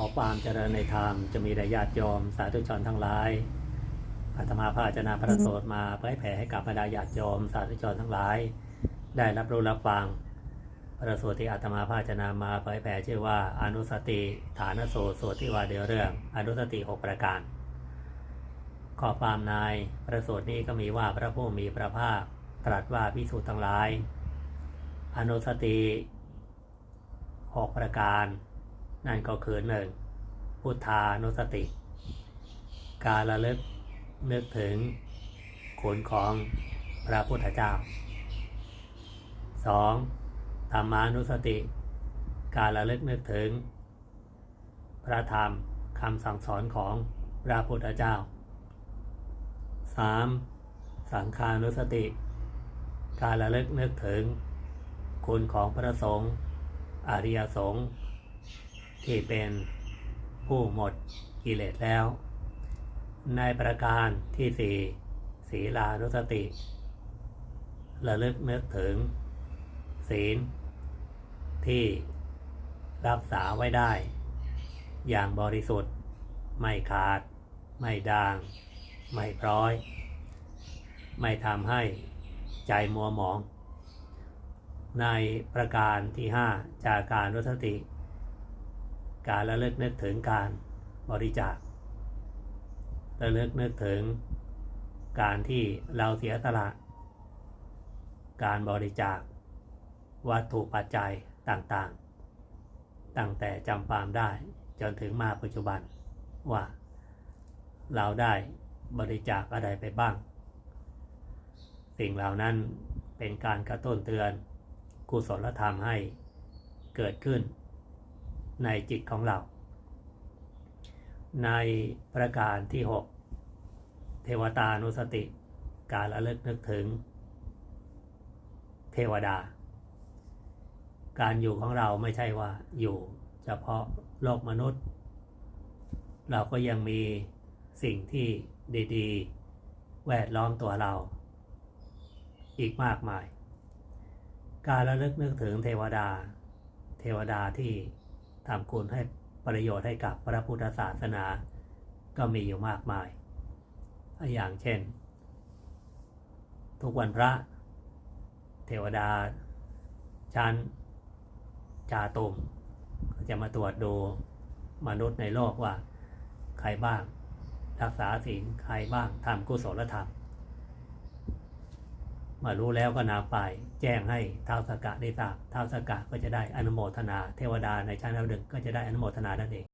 ขอความเจริญในธรรมจะมีแด่ญาติโยมสาธุชนทั้งหลายอาตมาพระอาจนาประโสดมาเผยแผ่ให้กับบรรดาญาติโยมสาธุชนทั้งหลาย ได้รับรู้รับฟัง พระสูตรที่อาตมาพระอาจนามาเผยแผ่ชื่อว่าอนุสติฐานสูตรสูตรที่ว่าเดียวเรื่องอนุสติหกประการ ขอความในพระสูตรนี้ก็มีว่าพระผู้มีพระภาคตรัสว่าพิสูจน์ทั้งหลาย อนุสติหกประการ นั่นก็คือหนึ่งพุทธานุสติ การระลึกนึกถึงคุณของพระพุทธเจ้า 2. ธรรมานุสติ การระลึกนึกถึง พระธรรมคำสั่งสอนของพระพุทธเจ้า 3. สังฆานุสติ การระลึกนึกถึง คุณของพระสงฆ์อริยสงฆ์ ที่เป็นผู้หมดกิเลสแล้ว ในประการที่สี่ศีลานุสติ ระลึกนึกถึง ศีล ที่รักษาไว้ได้ อย่างบริสุทธิ์ ไม่ขาด ไม่ด่าง ไม่พร้อย ไม่ทำให้ใจมัวหมอง ในประการที่ห้าจากการรุสติ การระลึกนึกถึงการบริจาคระลึกนึกถึงการที่เราเสียสละ การบริจาค วัตถุปัจจัยต่างๆ ตั้งแต่จำความได้จนถึงมาปัจจุบันว่า เราได้บริจาคอะไรไปบ้าง สิ่งเหล่านั้นเป็นการกระตุ้นเตือนกุศลธรรมให้เกิดขึ้น ในจิตของเรา ในประการที่ 6 เทวตานุสติ การระลึกนึกถึง เทวดา การอยู่ของเราไม่ใช่ว่าอยู่เฉพาะโลกมนุษย์ เราก็ยังมีสิ่งที่ดีๆ แวดล้อมตัวเรา อีกมากมาย การระลึกนึกถึงเทวดา เทวดาที่ ทำคุณให้ประโยชน์ให้กับพระพุทธศาสนา ก็มีอยู่มากมาย อย่างเช่น ทุกวันพระ เทวดา ชั้น จาตุมจะมาตรวจดูมนุษย์ในโลกว่า ใครบ้าง รักษาศีลใครบ้างทำกุศลธรรม มารู้แล้วก็นำไปแจ้งให้ท้าวสกกะได้ทราบท้าวสกกะก็จะได้อนุโมทนา เทวดาในชั้นดาวดึงก็จะได้อนุโมทนานั่นเอง